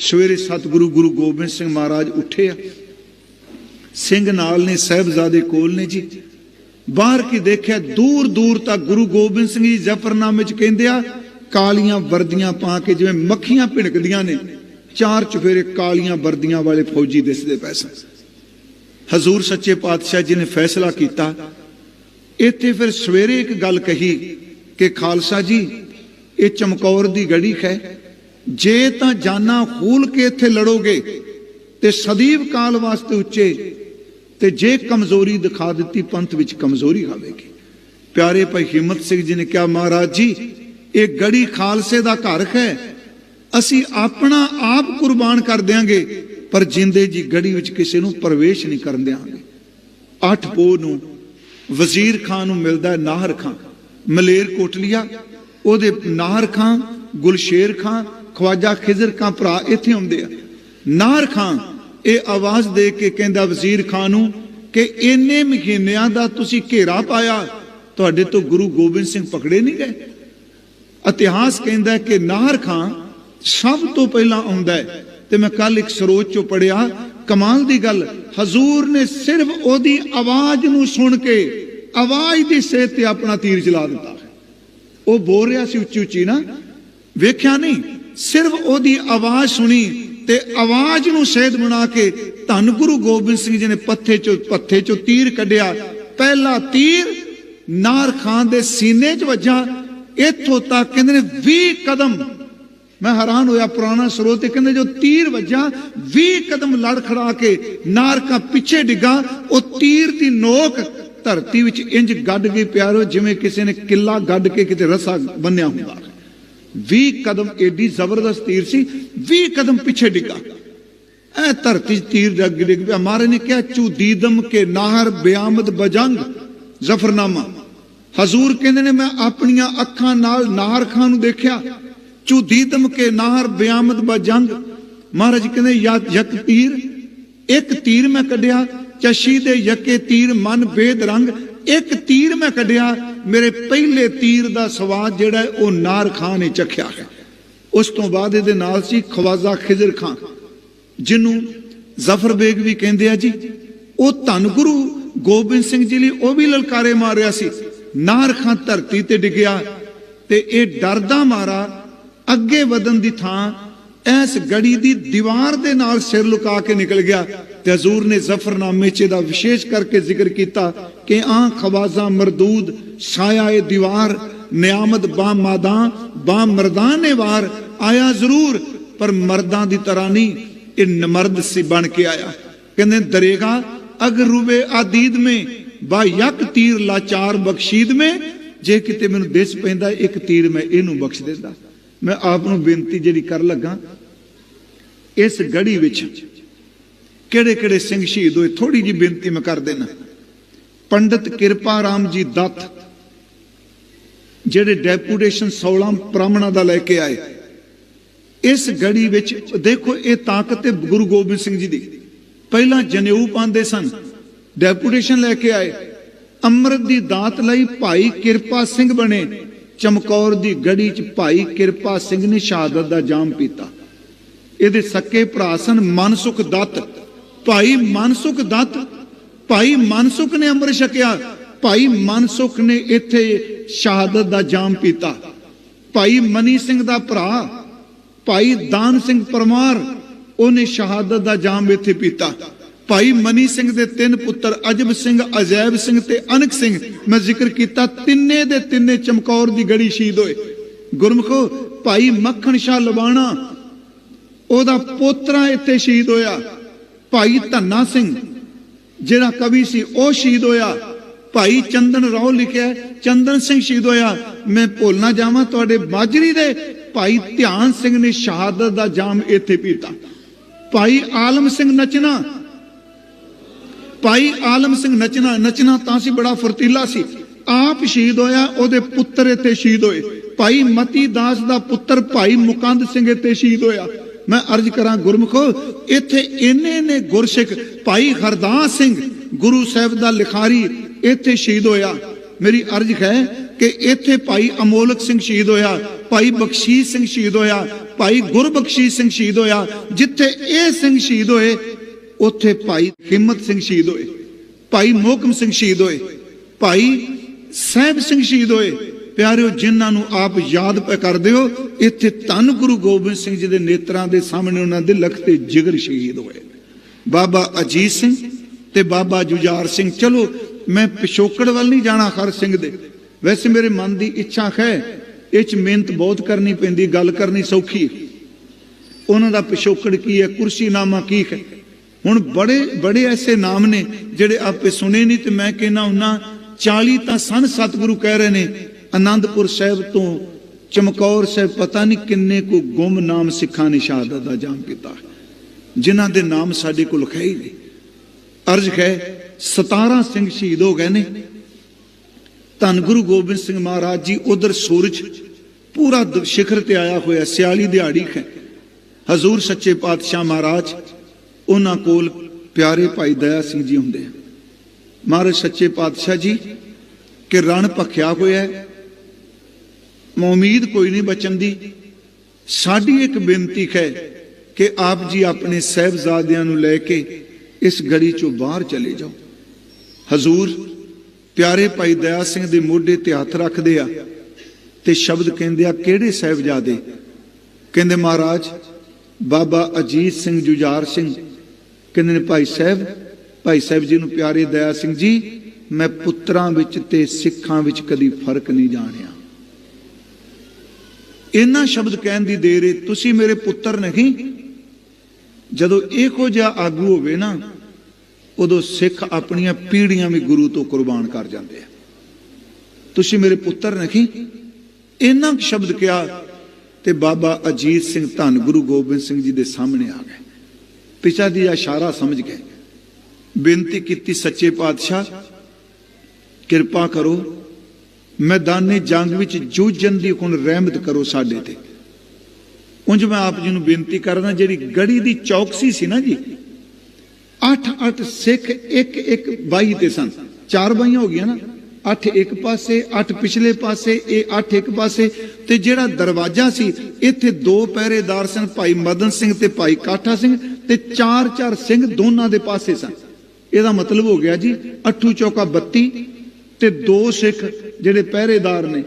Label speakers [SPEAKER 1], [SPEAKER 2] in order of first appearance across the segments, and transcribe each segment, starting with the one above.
[SPEAKER 1] ਸਵੇਰੇ ਸਤਿਗੁਰੂ ਗੁਰੂ ਗੋਬਿੰਦ ਸਿੰਘ ਮਹਾਰਾਜ ਉੱਠੇ ਆ। ਸਿੰਘ ਨਾਲ ਨੇ, ਸਾਹਿਬਜ਼ਾਦੇ ਕੋਲ ਨੇ ਜੀ। ਬਾਹਰ ਕੀ ਦੇਖਿਆ, ਦੂਰ ਦੂਰ ਤੱਕ ਗੁਰੂ ਗੋਬਿੰਦ ਸਿੰਘ ਜੀ ਜ਼ਫਰਨਾਮੇ ਚ ਕਹਿੰਦੇ ਆ, ਕਾਲੀਆਂ ਵਰਦੀਆਂ ਪਾ ਕੇ ਜਿਵੇਂ ਮੱਖੀਆਂ ਭਿਣਕਦੀਆਂ ਨੇ, ਚਾਰ ਚਫੇਰੇ ਕਾਲੀਆਂ ਵਰਦੀਆਂ ਵਾਲੇ ਫੌਜੀ ਦਿਸਦੇ ਪਏ ਹਜ਼ੂਰ ਸੱਚੇ ਪਾਤਸ਼ਾਹ ਜੀ ਨੇ ਫੈਸਲਾ ਕੀਤਾ। ਇੱਥੇ ਫਿਰ ਸਵੇਰੇ ਇੱਕ ਗੱਲ ਕਹੀ ਕਿ ਖਾਲਸਾ ਜੀ, ਇਹ ਚਮਕੌਰ ਦੀ ਗੜੀ ਹੈ ਜੇ ਤਾਂ ਜਾਨਾਂ ਖੂਲ ਕੇ ਇੱਥੇ ਲੜੋਗੇ ਤੇ ਸਦੀਵ ਕਾਲ ਵਾਸਤੇ ਉੱਚੇ, ਤੇ ਜੇ ਕਮਜ਼ੋਰੀ ਦਿਖਾ ਦਿੱਤੀ ਪੰਥ ਵਿੱਚ ਕਮਜ਼ੋਰੀ ਆਵੇਗੀ ਪਿਆਰੇ ਭਾਈ ਹਿੰਮਤ ਸਿੰਘ ਜੀ ਨੇ ਕਿਹਾ, ਮਹਾਰਾਜ ਜੀ, ਇਹ ਗੜੀ ਖਾਲਸੇ ਦਾ ਘਰ ਹੈ। ਅਸੀਂ ਆਪਣਾ ਆਪ ਕੁਰਬਾਨ ਕਰ ਦਿਆਂਗੇ, ਪਰ ਜਿੰਦੇ ਜੀ ਗੜੀ ਵਿੱਚ ਕਿਸੇ ਨੂੰ ਪ੍ਰਵੇਸ਼ ਨਹੀਂ ਕਰਨ ਦਿਆਂਗੇ। ਅੱਠ ਪੋ ਨੂੰ ਵਜ਼ੀਰ ਖਾਨ ਨੂੰ ਮਿਲਦਾ ਨਾਹਰ ਖਾਨ। ਮਲੇਰ ਕੋਟਲੀਆ ਉਹਦੇ ਨਾਹਰ ਖਾਨ, ਗੁਲਸ਼ੇਰ ਖਾਨ ਖਵਾਜਾ ਖਿਜ਼ਰ ਖਾਨ ਭਰਾ ਇੱਥੇ ਆਉਂਦੇ ਆ। ਨਾਰ ਖਾਂ ਇਹ ਆਵਾਜ਼ ਦੇ ਕੇ ਕਹਿੰਦਾ, ਵਜ਼ੀਰ ਖਾਂ ਨੂੰ ਕਿ ਇੰਨੇ ਮਹੀਨਿਆਂ ਦਾ ਤੁਸੀਂ ਘੇਰਾ ਪਾਇਆ, ਤੁਹਾਡੇ ਤੋਂ ਗੁਰੂ ਗੋਬਿੰਦ ਸਿੰਘ ਪਕੜੇ ਨਹੀਂ ਗਏ? ਇਤਿਹਾਸ ਕਹਿੰਦਾ ਕਿ ਨਾਰ ਖਾਂ ਸਭ ਤੋਂ ਪਹਿਲਾਂ ਆਉਂਦਾ ਹੈ ਤੇ ਮੈਂ ਕੱਲ ਇੱਕ ਸਰੋਤ ਚੋਂ ਪੜਿਆ ਕਮਾਲ ਦੀ ਗੱਲ, ਹਜ਼ੂਰ ਨੇ ਸਿਰਫ ਉਹਦੀ ਆਵਾਜ਼ ਨੂੰ ਸੁਣ ਕੇ ਆਵਾਜ਼ ਦੀ ਸੇਧ ਤੇ ਆਪਣਾ ਤੀਰ ਚਲਾ ਦਿੱਤਾ। ਉਹ ਬੋਲ ਰਿਹਾ ਸੀ ਉੱਚੀ ਉੱਚੀ ਨਾ, ਵੇਖਿਆ ਨਹੀਂ ਸਿਰਫ ਉਹਦੀ ਆਵਾਜ਼ ਸੁਣੀ ਤੇ ਆਵਾਜ਼ ਨੂੰ ਸਹਿਦ ਬਣਾ ਕੇ ਧੰਨ ਗੁਰੂ ਗੋਬਿੰਦ ਸਿੰਘ ਜੀ ਨੇ ਪੱਥੇ ਚੋਂ ਪੱਥੇ ਚੋਂ ਤੀਰ ਕੱਢਿਆ। ਪਹਿਲਾ ਤੀਰ ਨਾਰ ਖਾਨ ਦੇ ਸੀਨੇ 'ਚ ਵੱਜਾ। ਇੱਥੋਂ ਤੱਕ ਕਹਿੰਦੇ ਨੇ 20 ਕਦਮ। ਮੈਂ ਹੈਰਾਨ ਹੋਇਆ ਪੁਰਾਣਾ ਸਰੋਤ ਤੇ ਕਹਿੰਦੇ ਜੋ ਤੀਰ ਵੱਜਾ 20 ਕਦਮ ਲੜ ਖੜਾ ਕੇ ਨਾਰਕਾ ਪਿੱਛੇ ਡਿੱਗਾ। ਉਹ ਤੀਰ ਦੀ ਨੋਕ ਧਰਤੀ ਵਿੱਚ ਇੰਜ ਗੱਡ ਗਈ ਪਿਆਰੋ, ਜਿਵੇਂ ਕਿਸੇ ਨੇ ਕਿੱਲਾ ਗੱਡ ਕੇ ਕਿਤੇ ਰਸਾ ਬੰਨਿਆ ਹੁੰਦਾ। 20 ਕਦਮ ਏਡੀ ਜ਼ਬਰਦਸਤ ਤੀਰ ਸੀ 20 ਕਦਮ ਪਿੱਛੇ ਡਿੱਗਾ। ਐ ਧਰਤੀ ਤੀਰ ਡਿੱਗ ਡਿੱਗ ਪਿਆ। ਮਾਰੇ ਨੇ ਕਿਹਾ, ਚੂ ਕੇ ਨਾਹਰ ਬਿਆਮਦ ਬਜੰਗ, ਜ਼ਫਰਨਾਮਾ। ਹਜ਼ੂਰ ਕਹਿੰਦੇ ਨੇ, ਮੈਂ ਆਪਣੀਆਂ ਅੱਖਾਂ ਨਾਲ ਨਾਹਰ ਖਾਨ ਨੂੰ ਦੇਖਿਆ। ਚੂ ਦੀਦਮ ਕੇ ਨਾਹਰ ਬਿਆਮਦ ਬਜੰਗ। ਮਹਾਰਾਜ ਕਹਿੰਦੇ, ਯਾ ਯਕ ਤੀਰ, ਇੱਕ ਤੀਰ ਮੈਂ ਕੱਢਿਆ। ਚਸ਼ੀ ਦੇ ਯਕੇ ਤੀਰ ਮਨ ਬੇਦ ਰੰਗ, ਇੱਕ ਤੀਰ ਮੈਂ ਕੱਢਿਆ। ਮੇਰੇ ਪਹਿਲੇ ਤੀਰ ਦਾ ਸਵਾਦ ਜਿਹੜਾ ਉਹ ਨਾਰ ਖਾਨ ਨੇ ਚੱਖਿਆ ਹੈ। ਉਸ ਤੋਂ ਬਾਅਦ ਇਹਦੇ ਨਾਲ ਸੀ ਖਵਾਜਾ ਖਿਜ਼ਰ ਖਾਨ ਜਿਹਨੂੰ ਜ਼ਫਰ ਬੇਗ ਵੀ ਕਹਿੰਦੇ ਆ ਜੀ। ਉਹ ਧੰਨ ਗੁਰੂ ਗੋਬਿੰਦ ਸਿੰਘ ਜੀ ਲਈ ਉਹ ਵੀ ਲਲਕਾਰੇ ਮਾਰ ਰਿਹਾ ਸੀ। ਨਾਰ ਖਾਨ ਧਰਤੀ ਤੇ ਡਿੱਗਿਆ ਤੇ ਇਹ ਡਰਦਾ ਮਾਰਾ ਅੱਗੇ ਵਧਣ ਦੀ ਥਾਂ ਐਸ ਗੜੀ ਦੀ ਦੀਵਾਰ ਦੇ ਨਾਲ ਸਿਰ ਲੁਕਾ ਕੇ ਨਿਕਲ ਗਿਆ। ਤੇ ਹਜ਼ੂਰ ਨੇ ਜ਼ਫਰਨਾਮੇ 'ਚ ਇਹਦਾ ਵਿਸ਼ੇਸ਼ ਕਰਕੇ ਜ਼ਿਕਰ ਕੀਤਾ ਕਿ ਆ ਖਵਾਜ਼ਾ ਮਰਦੂਦ ਸਾਇਆ ਦੀਵਾਰ, ਨਿਆਮਤ ਬਾ ਮਾਦਾਂ ਬਾ ਮਰਦਾਂ ਨੇ ਵਾਰ ਆਇਆ ਜ਼ਰੂਰ, ਪਰ ਮਰਦਾਂ ਦੀ ਤਰ੍ਹਾਂ ਨਹੀਂ, ਇਹ ਨਮਰਦ ਸੀ ਬਣ ਕੇ ਆਇਆ। ਕਹਿੰਦੇ, ਦਰੇਗਾ ਅਗਰ ਰੂਬੇ ਆਦੀਦ ਮੇ, ਬਾ ਯਕ ਤੀਰ ਲਾਚਾਰ ਬਖਸ਼ੀਦ ਮੇ, ਜੇ ਕਿਤੇ ਮੈਨੂੰ ਦਿਸ ਪੈਂਦਾ, ਇੱਕ ਤੀਰ ਮੈਂ ਇਹਨੂੰ ਬਖਸ਼ ਦਿੰਦਾ। ਮੈਂ ਆਪ ਨੂੰ ਬੇਨਤੀ ਜਿਹੜੀ ਕਰ ਲੱਗਾ, ਇਸ ਗੜੀ ਵਿੱਚ ਕਿਹੜੇ ਕਿਹੜੇ ਸਿੰਘ ਸ਼ਹੀਦ ਹੋਏ? ਥੋੜੀ ਜੀ ਬੇਨਤੀ ਮੈਂ ਕਰ ਦੇਣਾ ਪੰਡਿਤ ਕਿਰਪਾ ਰਾਮ ਜੀ ਦੱਤ, ਜਿਹੜੇ ਡੈਪੂਟੇਸ਼ਨ 16 ਬ੍ਰਾਹਮਣਾਂ ਦਾ ਲੈ ਕੇ ਆਏ। ਇਸ ਗੜੀ ਵਿੱਚ, ਦੇਖੋ ਇਹ ਤਾਕਤ ਤੇ ਗੁਰੂ ਗੋਬਿੰਦ ਸਿੰਘ ਜੀ ਦੀ। ਪਹਿਲਾਂ ਜਨੇਊ ਪਾਉਂਦੇ ਸਨ, ਡੈਪੂਟੇਸ਼ਨ ਲੈ ਕੇ ਆਏ। ਅੰਮ੍ਰਿਤ ਦੀ ਦਾਤ ਲਈ ਭਾਈ ਕਿਰਪਾ ਸਿੰਘ ਬਣੇ। ਚਮਕੌਰ ਦੀ ਗੜੀ 'ਚ ਭਾਈ ਕਿਰਪਾ ਸਿੰਘ ਨੇ ਸ਼ਹਾਦਤ ਦਾ ਜਾਮ ਪੀਤਾ। ਇਹਦੇ ਸੱਕੇ ਭਰਾ ਸਨ ਮਨਸੁਖ ਦੱਤ। ਭਾਈ ਮਨਸੁਖ ਦੱਤ, ਭਾਈ ਮਨਸੁਖ ਨੇ ਅੰਮ੍ਰਿਤ ਛਕਿਆ, ਭਾਈ ਮਨਸੁਖ ਨੇ ਇੱਥੇ ਸ਼ਹਾਦਤ ਦਾ ਜਾਮ ਪੀਤਾ। ਭਾਈ ਮਨੀ ਸਿੰਘ ਦਾ ਭਰਾ, ਭਾਈ ਦਾਨ ਸਿੰਘ ਪਰਮਾਰ, ਉਹਨੇ ਸ਼ਹਾਦਤ ਦਾ ਜਾਮ ਇੱਥੇ ਪੀਤਾ। ਭਾਈ ਮਨੀ ਸਿੰਘ ਦੇ ਤਿੰਨ ਪੁੱਤਰ ਅਜਬ ਸਿੰਘ, ਅਜੈਬ ਸਿੰਘ ਤੇ ਅਨਕ ਸਿੰਘ, ਮੈਂ ਜ਼ਿਕਰ ਕੀਤਾ, ਤਿੰਨੇ ਦੇ ਤਿੰਨੇ ਚਮਕੌਰ ਦੀ ਗੜੀ ਸ਼ਹੀਦ ਹੋਏ। ਗੁਰਮਖੋ, ਭਾਈ ਮੱਖਣ ਸ਼ਾਹ ਲਵਾਣਾ, ਉਹਦਾ ਪੋਤਰਾ ਇੱਥੇ ਸ਼ਹੀਦ ਹੋਇਆ। ਭਾਈ ਧੰਨਾ ਸਿੰਘ, ਜਿਹੜਾ ਕਵੀ ਸੀ, ਉਹ ਸ਼ਹੀਦ ਹੋਇਆ। ਭਾਈ ਚੰਦਨ ਰਾਓ ਲਿਖਿਆ, ਚੰਦਨ ਸਿੰਘ ਸ਼ਹੀਦ ਹੋਇਆ। ਮੈਂ ਭੁੱਲ ਨਾ ਜਾਵਾਂ ਤੁਹਾਡੇ ਮਾਜਰੀ ਦੇ। ਭਾਈ ਧਿਆਨ ਸਿੰਘ ਨੇ ਸ਼ਹਾਦਤ ਦਾ ਜਾਮ ਇੱਥੇ ਪੀਤਾ। ਭਾਈ ਆਲਮ ਸਿੰਘ ਨਚਨਾ ਭਾਈ ਆਲਮ ਸਿੰਘ ਨਚਨਾ ਨਚਨਾ ਤਾਂ ਸੀ ਬੜਾ ਫੁਰਤੀਲਾ ਸੀ। ਆਪ ਸ਼ਹੀਦ ਹੋਇਆ, ਉਹਦੇ ਪੁੱਤਰ ਇੱਥੇ ਸ਼ਹੀਦ ਹੋਏ। ਭਾਈ ਮਤੀ ਦਾਸ ਦਾ ਪੁੱਤਰ ਭਾਈ ਮੁਕੰਦ ਸਿੰਘ ਇੱਥੇ ਸ਼ਹੀਦ ਹੋਇਆ। ਮੈਂ ਅਰਜ਼ ਕਰਾਂ ਗੁਰਮਖੋ, ਇੱਥੇ ਇੰਨੇ ਨੇ ਗੁਰਸਿੱਖ, ਭਾਈ ਹਰਦਾਸ ਸਿੰਘ, ਗੁਰੂ ਸਾਹਿਬ ਦਾ ਲਿਖਾਰੀ ਇੱਥੇ ਸ਼ਹੀਦ ਹੋਇਆ। ਮੇਰੀ ਅਰਜ਼ ਹੈ ਕਿ ਇੱਥੇ ਭਾਈ ਅਮੋਲਕ ਸਿੰਘ ਸ਼ਹੀਦ ਹੋਇਆ, ਭਾਈ ਬਖਸ਼ੀਸ਼ ਸਿੰਘ ਸ਼ਹੀਦ ਹੋਇਆ, ਭਾਈ ਗੁਰਬਖਸ਼ੀਸ਼ ਸਿੰਘ ਸ਼ਹੀਦ ਹੋਇਆ, ਜਿੱਥੇ ਇਹ ਸਿੰਘ ਸ਼ਹੀਦ ਹੋਏ, ਉੱਥੇ ਭਾਈ ਹਿੰਮਤ ਸਿੰਘ ਸ਼ਹੀਦ ਹੋਏ, ਭਾਈ ਮੋਹਕਮ ਸਿੰਘ ਸ਼ਹੀਦ ਹੋਏ, ਭਾਈ ਸਾਹਿਬ ਸਿੰਘ ਸ਼ਹੀਦ ਹੋਏ ਪਿਆਰਿਓ, ਜਿਨ੍ਹਾਂ ਨੂੰ ਆਪ ਯਾਦ ਪ, ਕਰਦੇ ਹੋ, ਇੱਥੇ ਧੰਨ ਗੁਰੂ ਗੋਬਿੰਦ ਸਿੰਘ ਜੀ ਦੇ ਨੇਤਰਾਂ ਦੇ ਸਾਹਮਣੇ ਉਹਨਾਂ ਦੇ ਲਖ ਜਿਗਰ ਸ਼ਹੀਦ ਹੋਏ ਬਾਬਾ ਅਜੀਤ ਸਿੰਘ ਤੇ ਬਾਬਾ ਜੁਝਾਰ ਸਿੰਘ। ਚਲੋ, ਮੈਂ ਪਿਛੋਕੜ ਵੱਲ ਨਹੀਂ ਜਾਣਾ ਹਰ ਸਿੰਘ ਦੇ। ਵੈਸੇ ਮੇਰੇ ਮਨ ਦੀ ਇੱਛਾ ਹੈ ਇਹ ਚ ਮਿਹਨਤ ਬਹੁਤ ਕਰਨੀ ਪੈਂਦੀ, ਗੱਲ ਕਰਨੀ ਸੌਖੀ। ਹੈ ਉਹਨਾਂ ਦਾ ਪਿਛੋਕੜ ਕੀ ਹੈ ਕੁਰਸੀਨਾਮਾ ਕੀ ਹੈ? ਹੁਣ ਬੜੇ ਬੜੇ ਐਸੇ ਨਾਮ ਨੇ ਜਿਹੜੇ ਆਪੇ ਸੁਣੇ ਨਹੀਂ ਤੇ ਮੈਂ ਕਹਿੰਦਾ ਉਹਨਾਂ 40 ਤਾਂ ਸਨ ਸਤਿਗੁਰੂ ਕਹਿ ਰਹੇ ਨੇ ਆਨੰਦਪੁਰ ਸਾਹਿਬ ਤੋਂ ਚਮਕੌਰ ਸਾਹਿਬ ਪਤਾ ਨਹੀਂ ਕਿੰਨੇ ਕੋ ਗੁੰਮ ਨਾਮ ਸਿੱਖਾਂ ਨੇ ਸ਼ਹਾਦਤ ਦਾ ਜਾਮ ਕੀਤਾ। ਜਿਨ੍ਹਾਂ ਦੇ ਨਾਮ ਸਾਡੇ ਕੋਲ ਹੈ ਹੀ ਨਹੀਂ। ਅਰਜ ਹੈ 17 ਸਿੰਘ ਸ਼ਹੀਦ ਹੋ ਗਏ ਨੇ। ਧੰਨ ਗੁਰੂ ਗੋਬਿੰਦ ਸਿੰਘ ਮਹਾਰਾਜ ਜੀ, ਉਧਰ ਸੂਰਜ ਪੂਰਾ ਸਿਖਰ ਤੇ ਆਇਆ ਹੋਇਆ, ਸਿਆਲੀ ਦਿਹਾੜੀ ਹੈ। ਹਜ਼ੂਰ ਸੱਚੇ ਪਾਤਸ਼ਾਹ ਮਹਾਰਾਜ, ਉਹਨਾਂ ਕੋਲ ਪਿਆਰੇ ਭਾਈ ਦਇਆ ਸਿੰਘ ਜੀ ਹੁੰਦੇ ਆ। ਮਹਾਰਾਜ ਸੱਚੇ ਪਾਤਸ਼ਾਹ ਜੀ, ਕਿ ਰਣ ਭਖਿਆ ਹੋਇਆ ਉਮੀਦ ਕੋਈ ਨਹੀਂ ਬਚਣ ਦੀ। ਸਾਡੀ ਇੱਕ ਬੇਨਤੀ ਹੈ ਕਿ ਆਪ ਜੀ ਆਪਣੇ ਸਹਿਬਜ਼ਾਦਿਆਂ ਨੂੰ ਲੈ ਕੇ ਇਸ ਗੜੀ ਚੋਂ ਬਾਹਰ ਚਲੇ ਜਾਓ। ਹਜ਼ੂਰ, ਪਿਆਰੇ ਭਾਈ ਦਇਆ ਸਿੰਘ ਦੇ ਮੋਢੇ ਤੇ ਹੱਥ ਰੱਖਦੇ ਆ ਤੇ ਸ਼ਬਦ ਕਹਿੰਦੇ ਆ, ਕਿਹੜੇ ਸਹਿਬਜ਼ਾਦੇ? ਕਹਿੰਦੇ, ਮਹਾਰਾਜ, ਬਾਬਾ ਅਜੀਤ ਸਿੰਘ ਜੁਝਾਰ ਸਿੰਘ। ਕਹਿੰਦੇ ਨੇ, ਭਾਈ ਸਾਹਿਬ ਭਾਈ ਸਾਹਿਬ ਜੀ ਨੂੰ ਪਿਆਰੇ ਦਇਆ ਸਿੰਘ ਜੀ, ਮੈਂ ਪੁੱਤਰਾਂ ਵਿੱਚ ਤੇ ਸਿੱਖਾਂ ਵਿੱਚ ਕਦੀ ਫ਼ਰਕ ਨਹੀਂ ਜਾਣਿਆ। ਇਹਨਾਂ ਸ਼ਬਦ ਕਹਿਣ ਦੀ ਦੇਰ ਏ, ਤੁਸੀਂ ਮੇਰੇ ਪੁੱਤਰ ਨਹੀਂ। ਜਦੋਂ ਇਹੋ ਜਿਹਾ ਆਗੂ ਹੋਵੇ ਨਾ, ਉਦੋਂ ਸਿੱਖ ਆਪਣੀਆਂ ਪੀੜ੍ਹੀਆਂ ਵੀ ਗੁਰੂ ਤੋਂ ਕੁਰਬਾਨ ਕਰ ਜਾਂਦੇ ਆ। ਤੁਸੀਂ ਮੇਰੇ ਪੁੱਤਰ ਨਹੀਂ। ਇਹਨਾਂ ਸ਼ਬਦ ਕਿਹਾ ਤੇ ਬਾਬਾ ਅਜੀਤ ਸਿੰਘ ਧੰਨ ਗੁਰੂ ਗੋਬਿੰਦ ਸਿੰਘ ਜੀ ਦੇ ਸਾਹਮਣੇ ਆ ਗਏ। ਪਿਤਾ ਦੀ ਇਸ਼ਾਰਾ ਸਮਝ ਗਏ। ਬੇਨਤੀ ਕੀਤੀ, ਸੱਚੇ ਪਾਤਸ਼ਾਹ, ਕਿਰਪਾ ਕਰੋ ਮੈਦਾਨੇ ਜੰਗ ਵਿੱਚ ਜੂਝਣ ਦੀ ਹੁਣ ਰਹਿਮਤ ਕਰੋ ਸਾਡੇ ਤੇ। ਉਂਝ ਮੈਂ ਆਪ ਜੀ ਨੂੰ ਬੇਨਤੀ ਕਰਦਾ, ਜਿਹੜੀ ਗੜੀ ਦੀ ਚੌਕਸੀ ਸੀ ਨਾ ਜੀ ਅੱਠ ਅੱਠ ਸਿੱਖ ਇੱਕ ਇੱਕ ਬਾਈ ਤੇ ਸਨ। ਚਾਰ ਬਾਈਆਂ ਹੋ ਗਈਆਂ ਨਾ, ਅੱਠ ਇੱਕ ਪਾਸੇ, ਅੱਠ ਪਿਛਲੇ ਪਾਸੇ, ਇਹ ਅੱਠ ਇੱਕ ਪਾਸੇ, ਤੇ ਜਿਹੜਾ ਦਰਵਾਜ਼ਾ ਸੀ, ਇੱਥੇ ਦੋ ਪਹਿਰੇਦਾਰ ਸਨ, ਭਾਈ ਮਦਨ ਸਿੰਘ ਤੇ ਭਾਈ ਕਾਠਾ ਸਿੰਘ, ਤੇ ਚਾਰ ਚਾਰ ਸਿੰਘ ਦੋਨਾਂ ਦੇ ਪਾਸੇ ਸਨ। ਇਹਦਾ ਮਤਲਬ ਹੋ ਗਿਆ ਜੀ, ਅੱਠੂ ਚੌਕਾ 32 ਤੇ ਦੋ ਸਿੱਖ ਜਿਹੜੇ ਪਹਿਰੇਦਾਰ ਨੇ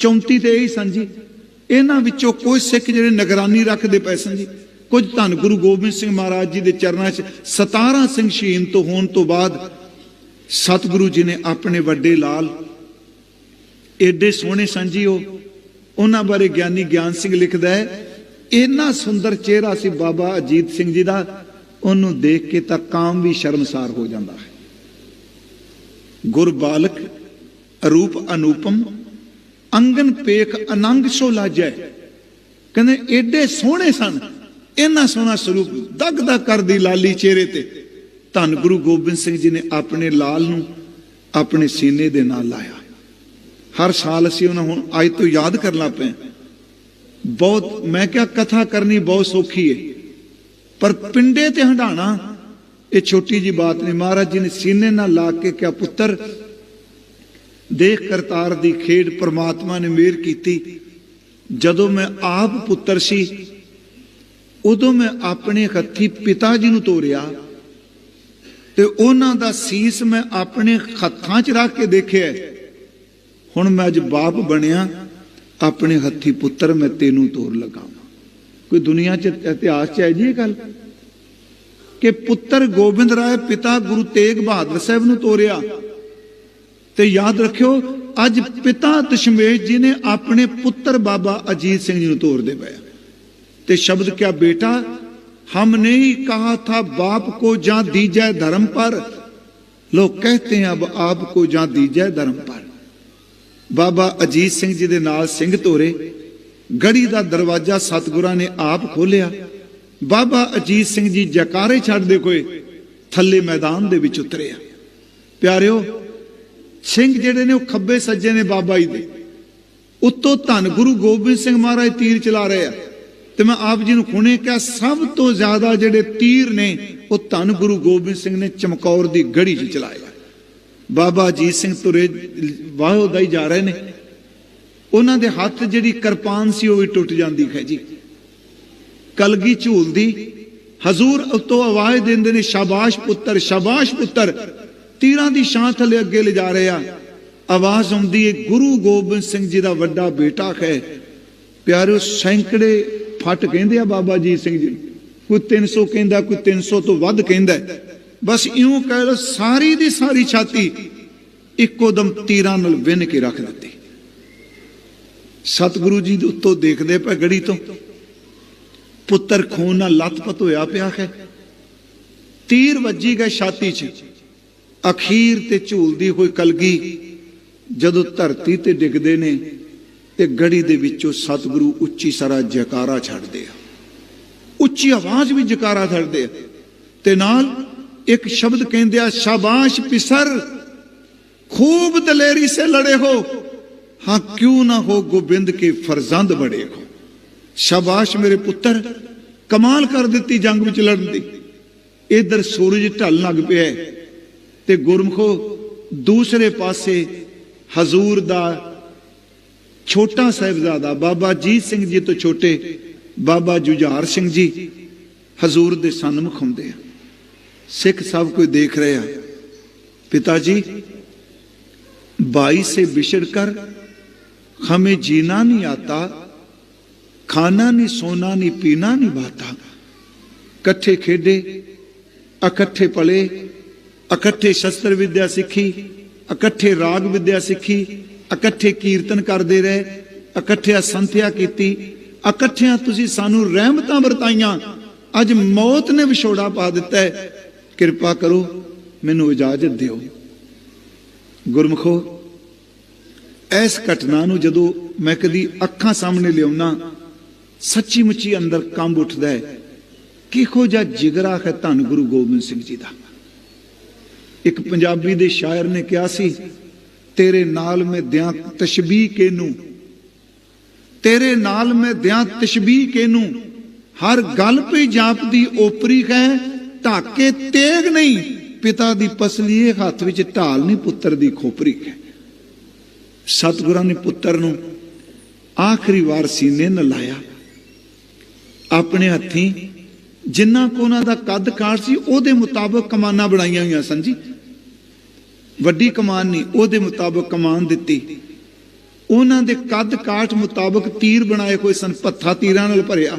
[SPEAKER 1] 34 ਤੇ ਇਹੀ ਸਨ ਜੀ। ਇਹਨਾਂ ਵਿੱਚੋਂ ਕੋਈ ਸਿੱਖ ਜਿਹੜੇ ਨਿਗਰਾਨੀ ਰੱਖਦੇ ਪਏ ਸਨ ਜੀ। ਕੁਝ ਧੰਨ ਗੁਰੂ ਗੋਬਿੰਦ ਸਿੰਘ ਮਹਾਰਾਜ ਜੀ ਦੇ ਚਰਨਾਂ 'ਚ 17 ਸਿੰਘ ਸ਼ਹੀਦ ਤੋਂ ਹੋਣ ਤੋਂ ਬਾਅਦ ਸਤਿਗੁਰੂ ਜੀ ਨੇ ਆਪਣੇ ਵੱਡੇ ਲਾਲ, ਏਡੇ ਸੋਹਣੇ ਸਨ ਜੀ ਉਹ। ਉਹਨਾਂ ਬਾਰੇ ਗਿਆਨੀ ਗਿਆਨ ਸਿੰਘ ਲਿਖਦਾ ਹੈ, ਇੰਨਾ ਸੁੰਦਰ ਚਿਹਰਾ ਸੀ ਬਾਬਾ ਅਜੀਤ ਸਿੰਘ ਜੀ ਦਾ, ਉਹਨੂੰ ਦੇਖ ਕੇ ਤਾਂ ਕਾਮ ਵੀ ਸ਼ਰਮਸਾਰ ਹੋ ਜਾਂਦਾ ਹੈ। ਗੁਰ ਬਾਲਕ ਰੂਪ ਅਨੂਪਮ, ਅੰਗਨ ਪੇਖ ਅਨੰਗ ਸੋ ਲਾਜੈ। ਕਹਿੰਦੇ, ਏਡੇ ਸੋਹਣੇ ਸਨ। ਇੰਨਾ ਸੋਹਣਾ ਸਰੂਪ ਦਗ ਦਗ ਕਰਦੀ ਲਾਲੀ ਚਿਹਰੇ ਤੇ। ਧੰਨ ਗੁਰੂ ਗੋਬਿੰਦ ਸਿੰਘ ਜੀ ਨੇ ਆਪਣੇ ਲਾਲ ਨੂੰ ਆਪਣੇ ਸੀਨੇ ਦੇ ਨਾਲ ਲਾਇਆ। ਹਰ ਸਾਲ ਅਸੀਂ ਉਹਨਾਂ ਹੁਣ ਅੱਜ ਤੋਂ ਯਾਦ ਕਰਨਾ ਪਏ ਬਹੁਤ, ਮੈਂ ਕਿਹਾ, ਕਥਾ ਕਰਨੀ ਬਹੁਤ ਸੌਖੀ ਹੈ ਪਰ ਪਿੰਡੇ ਤੇ ਹੰਡਾਣਾ ਇਹ ਛੋਟੀ ਜੀ ਬਾਤ ਨਹੀਂ ਮਹਾਰਾਜ ਜੀ ਨੇ ਸੀਨੇ ਨਾਲ ਲਾ ਕੇ ਕਿਹਾ, ਪੁੱਤਰ, ਦੇਖ ਕਰਤਾਰ ਦੀ ਖੇਡ ਪ੍ਰਮਾਤਮਾ ਨੇ ਮਿਹਰ ਕੀਤੀ। ਜਦੋਂ ਮੈਂ ਆਪ ਪੁੱਤਰ ਸੀ, ਉਦੋਂ ਮੈਂ ਆਪਣੇ ਹੱਥੀ ਪਿਤਾ ਜੀ ਨੂੰ ਤੋਰਿਆ ਤੇ ਉਹਨਾਂ ਦਾ ਸੀਸ ਮੈਂ ਆਪਣੇ ਹੱਥਾਂ 'ਚ ਰੱਖ ਕੇ ਦੇਖਿਆ। ਹੁਣ ਮੈਂ ਅੱਜ ਬਾਪ ਬਣਿਆ, ਆਪਣੇ ਹੱਥੀ ਪੁੱਤਰ ਮੈਂ ਤੈਨੂੰ ਤੋਰ ਲਗਾਵਾਂ। ਕੋਈ ਦੁਨੀਆ 'ਚ ਇਤਿਹਾਸ 'ਚ ਹੈ ਜੀ ਇਹ ਗੱਲ? ਕਿ ਪੁੱਤਰ ਗੋਬਿੰਦ ਰਾਏ ਪਿਤਾ ਗੁਰੂ ਤੇਗ ਬਹਾਦਰ ਸਾਹਿਬ ਨੂੰ ਤੋਰਿਆ। ਤੇ ਯਾਦ ਰੱਖਿਓ, ਅੱਜ ਪਿਤਾ ਤਸ਼ਮੇਸ਼ ਜੀ ਨੇ ਆਪਣੇ ਪੁੱਤਰ ਬਾਬਾ ਅਜੀਤ ਸਿੰਘ ਜੀ ਨੂੰ ਤੋਰਦੇ ਪਏ ਤੇ ਸ਼ਬਦ ਕਿਹਾ ਬੇਟਾ, ਹਮ ਨਹੀਂ ਕਹਾ ਥਾ ਬਾਪ ਕੋ ਜਾਂ ਦੀਜੈ ਧਰਮ ਪਰ, ਲੋਕ ਕਹਤੇ ਅਬ ਆਪ ਕੋ ਜਾਂ ਦੀਜੈ ਧਰਮ ਪਰ। ਬਾਬਾ ਅਜੀਤ ਸਿੰਘ ਜੀ ਦੇ ਨਾਲ ਸਿੰਘ ਤੋਰੇ, ਗੜੀ ਦਾ ਦਰਵਾਜ਼ਾ ਸਤਗੁਰਾਂ ਨੇ ਆਪ ਖੋਲਿਆ ਬਾਬਾ ਅਜੀਤ ਸਿੰਘ ਜੀ ਜਕਾਰੇ ਛੱਡਦੇ ਕੋਏ ਥੱਲੇ ਮੈਦਾਨ ਦੇ ਵਿੱਚ ਉਤਰਿਆ। ਪਿਆਰਿਓ, ਸਿੰਘ ਜਿਹੜੇ ਨੇ ਉਹ ਖੱਬੇ ਸੱਜੇ ਨੇ ਬਾਬਾ ਜੀ ਦੇ। ਉੱਤੋਂ ਧੰਨ ਗੁਰੂ ਗੋਬਿੰਦ ਸਿੰਘ ਮਹਾਰਾਜ ਤੀਰ ਚਲਾ ਰਹੇ ਆ। ਤੇ ਮੈਂ ਆਪ ਜੀ ਨੂੰ ਹੁਣੇ ਕਿਹਾ, ਸਭ ਤੋਂ ਜ਼ਿਆਦਾ ਜਿਹੜੇ ਤੀਰ ਨੇ, ਉਹ ਧੰਨ ਗੁਰੂ ਗੋਬਿੰਦ ਸਿੰਘ ਨੇ ਚਮਕੌਰ ਦੀ ਗੜੀ 'ਚ ਚਲਾਏ ਬਾਬਾ ਅਜੀਤ ਸਿੰਘ ਤੁਰੇ, ਵਾਹੋ ਦਾ ਜਾ ਰਹੇ ਨੇ। ਉਹਨਾਂ ਦੇ ਹੱਥ ਜਿਹੜੀ ਕਿਰਪਾਨ ਸੀ ਉਹ ਵੀ ਟੁੱਟ ਜਾਂਦੀ ਹੈ ਜੀ। ਕਲਗੀ ਝੂਲਦੀ ਹਜ਼ੂਰ ਉਤੋਂ ਆਵਾਜ਼ ਦਿੰਦੇ ਨੇ, ਸ਼ਾਬਾਸ਼ ਪੁੱਤਰ ਸ਼ਾਬਾਸ਼ ਪੁੱਤਰ। ਤੀਰਾਂ ਦੀ ਛਾਂ ਥੱਲੇ ਅੱਗੇ ਲਿਜਾ ਰਹੇ। ਆ ਆਵਾਜ਼ ਆਉਂਦੀ ਹੈ ਗੁਰੂ ਗੋਬਿੰਦ ਸਿੰਘ ਜੀ ਦਾ ਵੱਡਾ ਬੇਟਾ ਹੈ। ਪਿਆਰਿਓ ਸੈਂਕੜੇ ਫਟ ਕਹਿੰਦੇ ਆ ਬਾਬਾ ਜੀ ਸਿੰਘ ਜੀ। ਨੂੰ। ਕੋਈ 300 ਕਹਿੰਦਾ, ਕੋਈ 300 ਤੋਂ ਵੱਧ ਕਹਿੰਦਾ। ਬਸ ਇਉਂ ਕਹਿ ਲੋ ਸਾਰੀ ਦੀ ਸਾਰੀ ਛਾਤੀ ਇੱਕੋ ਦਮ ਤੀਰਾਂ ਨਾਲ ਵਿੰਨ ਕੇ ਰੱਖ ਦਿੱਤੀ। ਸਤਿਗੁਰੂ ਜੀ ਦੇ ਉੱਤੋਂ ਦੇਖਦੇ ਪਏ ਗੜੀ ਤੋਂ ਪੁੱਤਰ ਖੂਨ ਨਾਲ ਲੱਤ ਪਤ ਹੋਇਆ ਪਿਆ ਹੈ। ਤੀਰ ਵੱਜੀ ਗਏ ਛਾਤੀ 'ਚ। ਅਖੀਰ ਤੇ ਝੂਲਦੀ ਹੋਈ ਕਲਗੀ ਜਦੋਂ ਧਰਤੀ ਤੇ ਡਿੱਗਦੇ ਨੇ ਤੇ ਗੜੀ ਦੇ ਵਿੱਚੋਂ ਸਤਿਗੁਰੂ ਉੱਚੀ ਸਾਰਾ ਜਕਾਰਾ ਛੱਡਦੇ ਆ। ਉੱਚੀ ਆਵਾਜ਼ ਵੀ ਜਕਾਰਾ ਛੱਡਦੇ ਆ। ਤੇ ਨਾਲ ਇੱਕ ਸ਼ਬਦ ਕਹਿੰਦੇ ਆ, ਸ਼ਾਬਾਸ਼ ਪਿਸਰ, ਖੂਬ ਦਲੇਰੀ ਸੇ ਲੜੇ ਹੋ। ਹਾਂ, ਕਿਉਂ ਨਾ ਹੋ ਗੋਬਿੰਦ ਕੇ ਫਰਜ਼ੰਦ ਬੜੇ ਹੋ? ਸ਼ਾਬਾਸ਼ ਮੇਰੇ ਪੁੱਤਰ, ਕਮਾਲ ਕਰ ਦਿੱਤੀ ਜੰਗ ਵਿੱਚ ਲੜਨ ਦੀ। ਇਧਰ ਸੂਰਜ ਢਲਣ ਲੱਗ ਪਿਆ ਤੇ ਗੁਰਮਖੋ ਦੂਸਰੇ ਪਾਸੇ ਹਜ਼ੂਰ ਦਾ ਛੋਟਾ ਸਹਿਬਜ਼ਾਦਾ ਬਾਬਾ ਜੀਤ ਸਿੰਘ ਜੀ ਤੋਂ ਛੋਟੇ ਬਾਬਾ ਜੁਝਾਰ ਸਿੰਘ ਜੀ ਹਜ਼ੂਰ ਦੇ ਸਨਮੁਖ ਹੁੰਦੇ ਆ। ਸਿੱਖ ਸਭ ਕੋਈ ਦੇਖ ਰਿਹਾ ਪਿਤਾ ਜੀ, ਬਾਈ ਸੇ ਵਿਛੜ ਕਰ, ਹਮੇ ਜੀਣਾ ਨਹੀਂ ਆਤਾ ਖਾਣਾ ਨਹੀਂ ਸੋਨਾ ਨਹੀਂ ਪੀਣਾ ਨਹੀਂ ਬਾਤਾ ਇਕੱਠੇ ਖੇਡੇ, ਇਕੱਠੇ ਪਲੇ, ਇਕੱਠੇ ਸ਼ਸਤਰ ਵਿਦਿਆ ਸਿੱਖੀ, ਇਕੱਠੇ ਰਾਗ ਵਿਦਿਆ ਸਿੱਖੀ, ਇਕੱਠੇ ਕੀਰਤਨ ਕਰਦੇ ਰਹੇ, ਇਕੱਠਿਆਂ ਸੰਥਿਆ ਕੀਤੀ, ਇਕੱਠਿਆਂ ਤੁਸੀਂ ਸਾਨੂੰ ਰਹਿਮਤਾਂ ਵਰਤਾਈਆਂ। ਅੱਜ ਮੌਤ ਨੇ ਵਿਛੋੜਾ ਪਾ ਦਿੱਤਾ ਹੈ। ਕਿਰਪਾ ਕਰੋ, ਮੈਨੂੰ ਇਜਾਜ਼ਤ ਦਿਓ। ਗੁਰਮਖੋ, ਇਸ ਘਟਨਾ ਨੂੰ ਜਦੋਂ ਮੈਂ ਕਦੀ ਅੱਖਾਂ ਸਾਹਮਣੇ ਲਿਆਉਣਾ ਸੱਚੀ ਮੁੱਚੀ ਅੰਦਰ ਕੰਬ ਉੱਠਦਾ ਹੈ। ਕਿਹੋ ਜਿਹਾ ਜਿਗਰਾ ਹੈ ਧੰਨ ਗੁਰੂ ਗੋਬਿੰਦ ਸਿੰਘ ਜੀ ਦਾ। ਇੱਕ ਪੰਜਾਬੀ ਦੇ ਸ਼ਾਇਰ ਨੇ ਕਿਹਾ ਸੀ, ਤੇਰੇ ਨਾਲ ਮੈਂ ਦਿਆਂ ਤਸ਼ਬੀਹ ਕਿਨੂੰ ਤੇਰੇ ਨਾਲ ਮੈਂ ਦਿਆਂ ਤਸ਼ਬੀਹ ਕਿਨੂੰ ਹਰ ਗੱਲ ਪੇ ਜਾਪਦੀ ਓਪਰੀ ਹੈ, ਢਾਕੇ ਤੇਗ ਨਹੀਂ। ਪਿਤਾ ਦੀ ਪਸਲੀ ਇਹ ਹੱਥ ਵਿੱਚ ਢਾਲ ਨਹੀਂ, ਪੁੱਤਰ ਦੀ ਖੋਪਰੀ ਹੈ। ਸਤਿਗੁਰਾਂ ਨੇ ਪੁੱਤਰ ਨੂੰ ਆਖਰੀ ਵਾਰ ਸੀਨੇ ਨਾਲ ਲਾਇਆ ਆਪਣੇ ਹੱਥੀ ਜਿੰਨਾ ਕੋ ਉਹਨਾਂ ਦਾ ਕੱਦ ਕਾਠ ਸੀ, ਉਹਦੇ ਮੁਤਾਬਕ ਕਮਾਨਾਂ ਬਣਾਈਆਂ ਹੋਈਆਂ ਸਨ ਜੀ। ਵੱਡੀ ਕਮਾਨ ਨਹੀਂ, ਉਹਦੇ ਮੁਤਾਬਕ ਕਮਾਨ ਦਿੱਤੀ। ਉਹਨਾਂ ਦੇ ਕੱਦ ਕਾਠ ਮੁਤਾਬਕ ਤੀਰ ਬਣਾਏ ਹੋਏ ਸਨ ਪੱਥਾ ਤੀਰਾਂ ਨਾਲ ਭਰਿਆ।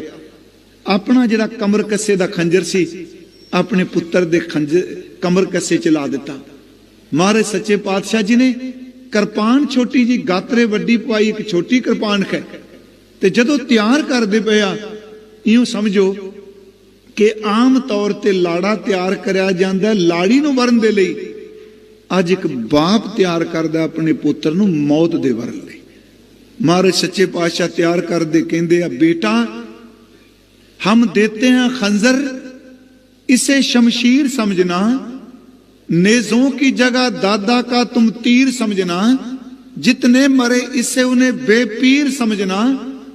[SPEAKER 1] ਆਪਣਾ ਜਿਹੜਾ ਕਮਰ ਕੱਸੇ ਦਾ ਖੰਜਰ ਸੀ, ਆਪਣੇ ਪੁੱਤਰ ਦੇ ਖੰਜਰ ਕਮਰ ਕੱਸੇ ਚ ਲਾ ਦਿੱਤਾ। ਮਹਾਰਾਜ ਸੱਚੇ ਪਾਤਸ਼ਾਹ ਜੀ ਨੇ ਕਿਰਪਾਨ ਛੋਟੀ ਜੀ, ਗਾਤਰੇ ਵੱਡੀ ਪਾਈ, ਇੱਕ ਛੋਟੀ ਕਿਰਪਾਨ ਹੈ ਤੇ ਜਦੋਂ ਤਿਆਰ ਕਰਦੇ ਪਿਆ ਇਉਂ ਸਮਝੋ ਕਿ ਆਮ ਤੌਰ ਤੇ ਲਾੜਾ ਤਿਆਰ ਕਰਿਆ ਜਾਂਦਾ ਲਾੜੀ ਨੂੰ ਵਰਨ ਦੇ ਲਈ ਅੱਜ ਇੱਕ ਬਾਪ ਤਿਆਰ ਕਰਦਾ ਆਪਣੇ ਪੁੱਤਰ ਨੂੰ ਮੌਤ ਦੇ ਵਰਨ ਲਈ ਮਹਾਰਾਜ ਸੱਚੇ ਪਾਤਸ਼ਾਹ ਤਿਆਰ ਕਰਦੇ ਕਹਿੰਦੇ ਆ ਬੇਟਾ हम देते हैं खंजर इसे शमशीर समझना नेजों की जगह दादा का तुम तीर समझना जितने मरे इससे उन्हें बेपीर समझना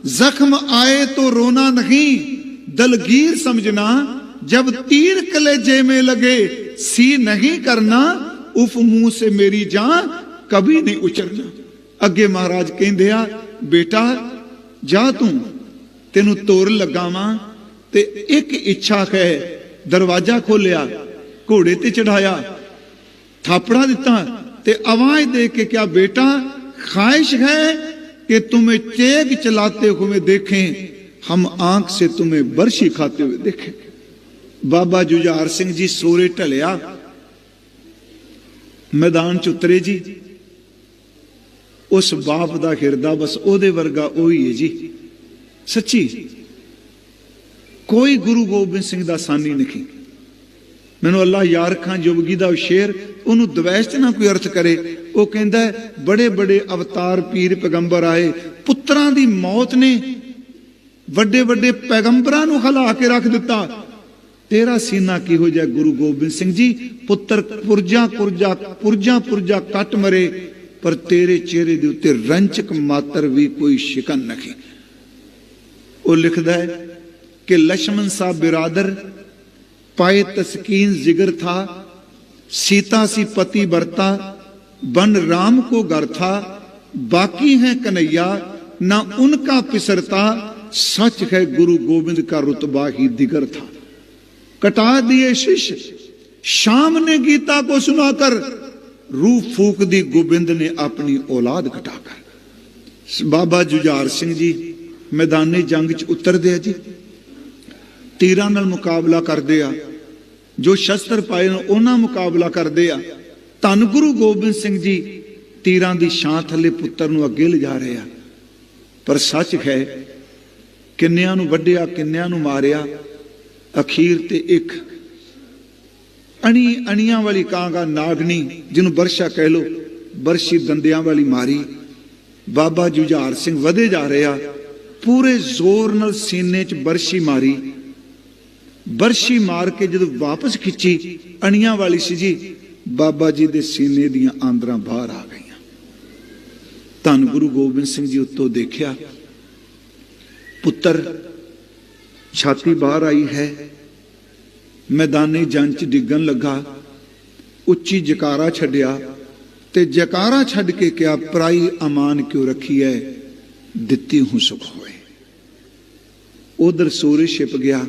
[SPEAKER 1] ਜ਼ਖਮ ਆਏ ਤੋ ਰੋਣਾ ਨਹੀਂ। ਦਲਗੀਰ ਸਮਝਣਾ, ਜਬ ਤੀਰ ਕਲੇਜੇ ਮੇ ਲਗੇ, ਸੀ ਨਹੀਂ ਕਰਨਾ, ਉਫ ਮੂੰਹ ਸੇ ਮੇਰੀ ਜਾਨ ਕभी ਨਹੀਂ ਉਚਰਨਾ। ਅੱਗੇ ਮਹਾਰਾਜ ਕਹਿੰਦੇ ਆ, ਬੇਟਾ, ਜਾ ਤੂੰ, ਤੈਨੂੰ ਤੋਰ ਲਗਾਵਾਂ, ਤੇ ਇੱਕ ਇੱਛਾ ਹੈ, ਦਰਵਾਜ਼ਾ ਖੋਲਿਆ, ਘੋੜੇ ਤੇ ਚੜਾਇਆ, ਥਾਪੜਾ ਦਿੱਤਾ, ਤੇ ਆਵਾਜ਼ ਦੇ ਕੇ ਕਿਹਾ, ਬੇਟਾ ਖਾਇਸ਼ ਹੈ कि तुम्हें चेग चलाते हुए देखें हम आंख से तुम्हें बरशी खाते हुए देखें ਬਾਬਾ ਜੁਝਾਰ ਸਿੰਘ ਜੀ ਸੋਰੇ ਢਲਿਆ ਮੈਦਾਨ ਚ ਉਤਰੇ ਜੀ ਉਸ ਬਾਪ ਦਾ ਹਿਰਦਾ ਬਸ ਉਹਦੇ ਵਰਗਾ ਉਹੀ ਹੈ ਜੀ ਸੱਚੀ ਕੋਈ ਗੁਰੂ ਗੋਬਿੰਦ ਸਿੰਘ ਦਾ ਸਾਨੀ ਨਹੀਂ ਮੈਨੂੰ ਅੱਲਾ ਯਾਰ ਖਾਂ ਜੁਬਗੀ ਦਾ ਉਹ ਸ਼ੇਰ, ਉਹਨੂੰ ਦਵੈਸ਼ ਤੇ ਨਾ ਕੋਈ ਅਰਥ ਕਰੇ। ਉਹ ਕਹਿੰਦਾ, ਬੜੇ ਬੜੇ ਅਵਤਾਰ ਪੀਰ ਪੈਗੰਬਰ ਆਏ, ਪੁੱਤਰਾਂ ਦੀ ਮੌਤ ਨੇ ਵੱਡੇ ਵੱਡੇ ਪੈਗੰਬਰਾਂ ਨੂੰ ਹਲਾ ਕੇ ਰੱਖ ਦਿੱਤਾ। ਤੇਰਾ ਸੀਨਾ ਕਿਹੋ ਜਿਹਾ ਗੁਰੂ ਗੋਬਿੰਦ ਸਿੰਘ ਜੀ? ਪੁੱਤਰ ਪੁਰਜਾ ਕੁਰਜਾ ਪੁਰਜਾ ਪੁਰਜਾ ਕੱਟ ਮਰੇ, ਪਰ ਤੇਰੇ ਚਿਹਰੇ ਦੇ ਉੱਤੇ ਰੰਚਕ ਮਾਤਰ ਵੀ ਕੋਈ ਸ਼ਿਕਨ ਨਹੀਂ। ਉਹ ਲਿਖਦਾ ਹੈ ਕਿ ਲక్ష్మణ ਸਾਹਿਬ ਬਰਾਦਰ पाए तस्कीन जिगर था सीता सी पति बरता बन राम को घर था बाकी है कन्हैया ना उनका पिसरता सच है गुरु गोविंद का रुतबा ही दिगर था कटा दिए शिष्य शाम ने गीता को सुनाकर रूह फूक दी गोविंद ने अपनी औलाद कटाकर ਬਾਬਾ ਜੁਝਾਰ ਸਿੰਘ ਜੀ ਮੈਦਾਨੀ ਜੰਗ 'ਚ ਉਤਰਦੇ ਆ ਜੀ ਤੀਰਾਂ ਨਾਲ ਮੁਕਾਬਲਾ ਕਰਦੇ ਆ, ਜੋ ਸ਼ਸਤਰ ਪਾਏ ਨੇ, ਉਹਨਾਂ ਮੁਕਾਬਲਾ ਕਰਦੇ ਆ। ਧੰਨ ਗੁਰੂ ਗੋਬਿੰਦ ਸਿੰਘ ਜੀ ਤੀਰਾਂ ਦੀ ਛਾਂ ਥੱਲੇ ਪੁੱਤਰ ਨੂੰ ਅੱਗੇ ਲਿਜਾ ਰਹੇ ਆ। ਪਰ ਸੱਚ ਹੈ, ਕਿੰਨਿਆਂ ਨੂੰ ਵੱਢਿਆ, ਕਿੰਨਿਆਂ ਨੂੰ ਮਾਰਿਆ, ਅਖੀਰ ਤੇ ਇੱਕ ਅਣੀ ਅਣੀਆਂ ਵਾਲੀ ਕਾਂਗਾ ਨਾਗਣੀ, ਜਿਹਨੂੰ ਬਰਸ਼ਾ ਕਹਿ ਲੋ ਬਰਸ਼ੀ ਦੰਦਿਆਂ ਵਾਲੀ ਮਾਰੀ। ਬਾਬਾ ਜੁਝਾਰ ਸਿੰਘ ਵਧੇ ਜਾ ਰਿਹਾ ਪੂਰੇ ਜ਼ੋਰ ਨਾਲ ਸੀਨੇ 'ਚ ਬਰਸ਼ੀ ਮਾਰੀ। ਬਰਸ਼ੀ ਮਾਰ ਕੇ ਜਦੋਂ ਵਾਪਸ ਖਿੱਚੀ, ਅਣੀਆਂ ਵਾਲੀ ਸੀ ਜੀ, ਬਾਬਾ ਜੀ ਦੇ ਸੀਨੇ ਦੀਆਂ ਆਂਦਰਾਂ ਬਾਹਰ ਆ ਗਈਆਂ। ਧੰਨ ਗੁਰੂ ਗੋਬਿੰਦ ਸਿੰਘ ਜੀ ਉੱਤੋਂ ਦੇਖਿਆ, ਪੁੱਤਰ, ਛਾਤੀ ਬਾਹਰ ਆਈ ਹੈ। ਮੈਦਾਨੀ ਜੰਚ ਡਿੱਗਣ ਲੱਗਾ, ਉੱਚੀ ਜਕਾਰਾ ਛੱਡਿਆ ਤੇ ਜਕਾਰਾ ਛੱਡ ਕੇ ਕਿਹਾ, ਪਰਾਈ ਅਮਾਨ ਕਿਉ ਰੱਖੀ ਹੈ ਦਿੱਤੀ ਹੂੰ ਸੁਖ ਹੋਏ। ਉਧਰ ਸੂਰਜ ਛਿਪ ਗਿਆ।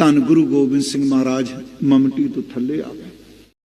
[SPEAKER 1] ਧੰਨ ਗੁਰੂ ਗੋਬਿੰਦ ਸਿੰਘ ਮਹਾਰਾਜ ਮਮਟੀ ਤੋਂ ਥੱਲੇ ਆ ਗਏ।